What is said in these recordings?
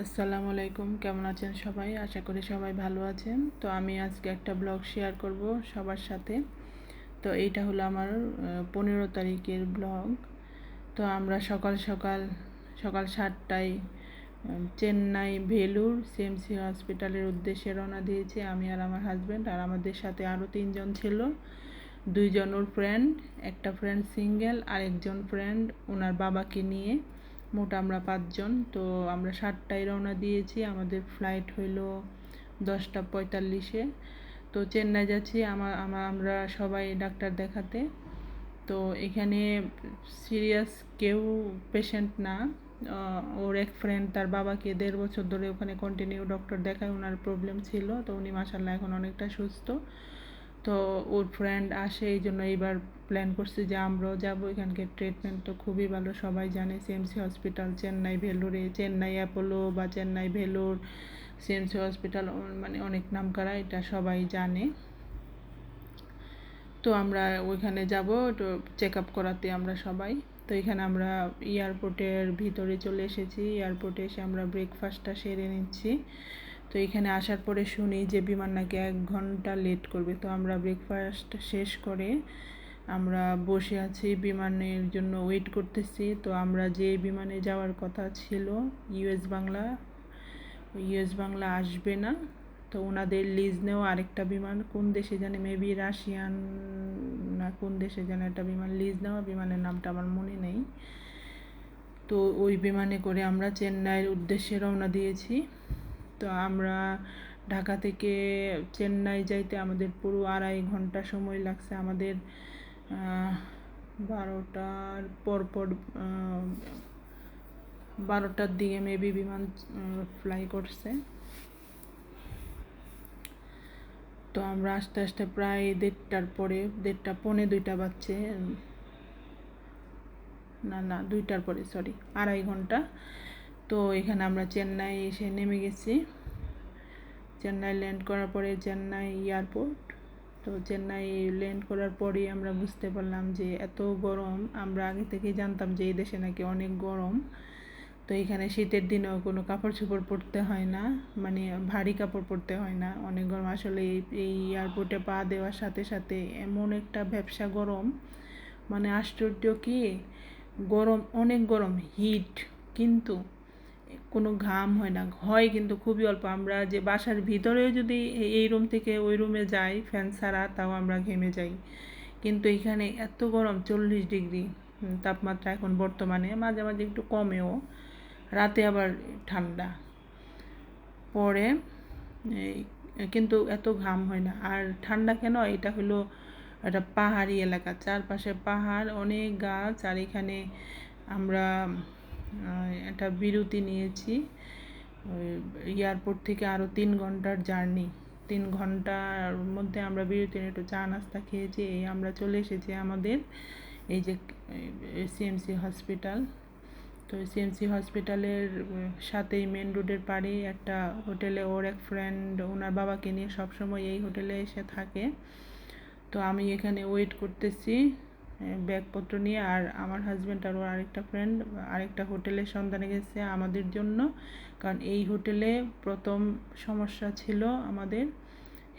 আসসালামু আলাইকুম, কেমন আছেন সবাই? আশা করি সবাই ভালো আছেন। তো আমি আজকে একটা ব্লগ শেয়ার করব সবার সাথে। তো এইটা হলো আমার পনেরো তারিখের ব্লগ। তো আমরা সকাল সকাল সকাল সাতটায় চেন্নাই ভেলুর সিএমসি হসপিটালের উদ্দেশ্যে রওনা দিয়েছি আমি আর আমার হাজব্যান্ড আর আমাদের সাথে আরও তিনজন ছিল। দুইজন ওর ফ্রেন্ড একটা ফ্রেন্ড সিঙ্গেল আর একজন ফ্রেন্ড ওনার বাবাকে নিয়ে। মোট আমরা পাঁচজন, তো আমরা সাতটায় রওনা দিয়েছি। আমাদের ফ্লাইট হইল দশটা পঁয়তাল্লিশে। তো চেন্নাই যাচ্ছি আমার আমরা সবাই ডাক্তার দেখাতে। তো এখানে সিরিয়াস কেউ পেশেন্ট না। ওর এক ফ্রেন্ড তার বাবাকে দেড় বছর ধরে ওখানে কন্টিনিউ ডক্টর দেখায়, ওনার প্রবলেম ছিল। তো উনি মাসাল্লাহ এখন অনেকটা সুস্থ। তো ওর ফ্রেন্ড আসে, এই জন্য এইবার প্ল্যান করছি যে আমরাও যাব। এখানকার ট্রিটমেন্ট তো খুবই ভালো, সবাই জানে। সিএমসি হসপিটাল চেন্নাই, ভেলোরে, চেন্নাই, অ্যাপোলো বা চেন্নাই, ভেলোর সিএমসি হসপিটাল মানে অনেক নাম করা এটা সবাই জানে। তো আমরা ওইখানে যাব, তো চেক আপ করাতে আমরা সবাই। তো এখানে আমরা এয়ারপোর্টের ভিতরে চলে এসেছি। এয়ারপোর্টে এসে আমরা ব্রেকফাস্টটা সেরে নিচ্ছি। তো এখানে আসার পরে শুনি যে বিমান নাকি এক ঘণ্টা লেট করবে। তো আমরা ব্রেকফাস্ট শেষ করে আমরা বসে আছি, বিমানের জন্য ওয়েট করতেছি। তো আমরা যে বিমানে যাওয়ার কথা ছিল ইউএস বাংলা ইউএস বাংলা আসবে না। তো ওনাদের লিজ নেওয়া আরেকটা বিমান, কোন দেশে জানে মেবি রাশিয়ান না কোন দেশে জানে একটা বিমান লিজ নেওয়া, বিমানের নামটা আমার মনে নেই। তো ওই বিমানে করে আমরা চেন্নাইয়ের উদ্দেশ্যে রওনা দিয়েছি। তো আমরা ঢাকা থেকে চেন্নাই যাইতে আমাদের পুরো আড়াই ঘণ্টা সময় লাগছে। আমাদের বারোটার পরপর বারোটার দিকে মেবি বিমান ফ্লাই করছে। তো আমরা আস্তে আস্তে প্রায় দেড়টার পরে, দেড়টা পৌনে দুইটা বাজছে। না না, দুইটার পরে সরি আড়াই ঘণ্টা। তো এখানে আমরা চেন্নাই এসে নেমে গেছি। চেন্নাই ল্যান্ড করার পরে চেন্নাই এয়ারপোর্ট তো চেন্নাই ল্যান্ড করার পরেই আমরা বুঝতে পারলাম যে এত গরম, আমরা আগে থেকেই জানতাম যে এই দেশে নাকি অনেক গরম। তো এখানে শীতের দিনেও কোনো কাপড় চোপড় পরতে হয় না মানে ভারী কাপড় পরতে হয় না। অনেক গরম, আসলে এই এয়ারপোর্টে পা দেওয়ার সাথে সাথে এমন একটা ব্যবসা গরম। মানে আশ্চর্য কি? গরম, অনেক গরম হিট কিন্তু কোনো ঘাম হয় না, হয় কিন্তু খুবই অল্প। আমরা যে বাসার ভিতরেও যদি এই রুম থেকে ওই রুমে যাই, ফ্যান ছাড়া, তাও আমরা ঘেমে যাই। কিন্তু এখানে এত গরম, চল্লিশ ডিগ্রি তাপমাত্রা এখন বর্তমানে মাঝে মাঝে একটু কমেও, রাতে আবার ঠান্ডা। পরে কিন্তু এত ঘাম হয় না। আর ঠান্ডা কেন? এটা হলো একটা পাহাড়ি এলাকা, চারপাশে পাহাড়, অনেক গাছ, আর এখানে আমরা একটা বিরতি নিয়েছি। এয়ারপোর্ট থেকে আরও তিন ঘণ্টার জার্নি। তিন ঘণ্টার মধ্যে আমরা বিরতি একটু চা নাস্তা খেয়েছি, এই আমরা চলে এসেছি আমাদের এই যে সিএমসি হসপিটাল তো সিএমসি হসপিটালের সাথেই মেন রোডের পাড়ে একটা হোটেলে ওর এক ফ্রেন্ড ওনার বাবাকে নিয়ে সবসময় এই হোটেলে এসে থাকে। তো আমি এখানে ওয়েট করতেছি। ব্যাগপত্র নিয়ে আর আমার হাজব্যান্ড আর আরেকটা ফ্রেন্ড আরেকটা হোটেলের সন্ধানে গেছে আমাদের জন্য। কারণ এই হোটেলে প্রথম সমস্যা ছিল আমাদের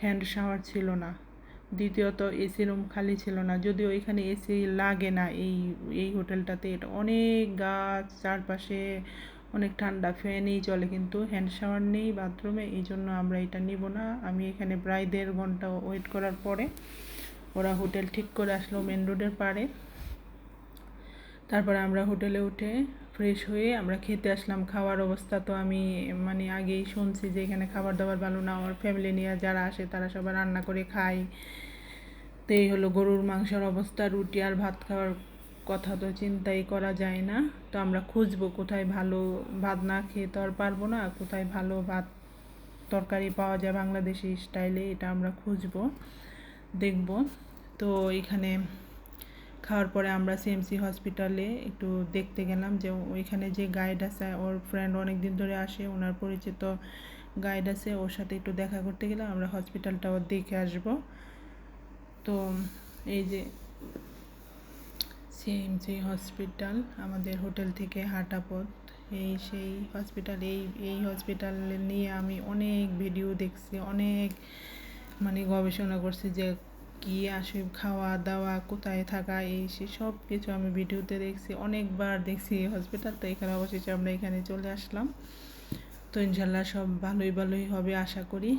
হ্যান্ড শাওয়ার ছিল না। দ্বিতীয়ত এসি রুম খালি ছিল না। যদিও এখানে এসি লাগে না এই এই হোটেলটাতে। এটা অনেক গাছ, চারপাশে অনেক ঠান্ডা, ফ্যানই চলে, কিন্তু হ্যান্ড শাওয়ার নেই বাথরুমে এই জন্য আমরা এটা নিব না। আমি এখানে প্রায় দেড় ঘণ্টা ওয়েট করার পরে ওরা হোটেল ঠিক করে আসলো মেন রোডের পাড়ে। তারপরে আমরা হোটেলে উঠে ফ্রেশ হয়ে আমরা খেতে আসলাম। খাওয়ার অবস্থা তো আমি মানে আগেই শুনছি যে এখানে খাবার দাবার ভালো না। আমার ফ্যামিলি নিয়ে যারা আসে তারা সবাই রান্না করে খায়। তো এই হলো গরুর মাংসের অবস্থা। রুটি আর ভাত খাওয়ার কথা তো চিন্তাই করা যায় না। তো আমরা খুঁজবো কোথায় ভালো ভাত না খেয়ে তো আর পারব না। কোথায় ভালো ভাত তরকারি পাওয়া যায় বাংলাদেশি স্টাইলে এটা আমরা খুঁজবো। দেখব। তো এখানে খাওয়ার পরে আমরা সিএমসি হসপিটালে একটু দেখতে গেলাম যে ওইখানে যে গাইড আছে, ওর ফ্রেন্ড অনেক দিন ধরে আসে, ওনার পরিচিত গাইড আছে, ওর সাথে একটু দেখা করতে গেলাম, আমরা হসপিটালটাও দেখে আসব। তো এই যে সিএমসি হসপিটাল আমাদের হোটেল থেকে হাঁটা পথ, এই সেই হসপিটাল এই এই হসপিটাল নিয়ে আমি অনেক ভিডিও দেখছি, অনেক মানে গবেষণা করছি যে কি আসে খাওয়া দাওয়া, কোথায় থাকা, এই সে সব কিছু আমি ভিডিওতে দেখছি, অনেকবার দেখছি এই হসপিটাল তো এখানে অবশেষে আমরা এখানে চলে আসলাম। তো ইনশাল্লাহ সব ভালোই ভালোই হবে, আশা করি।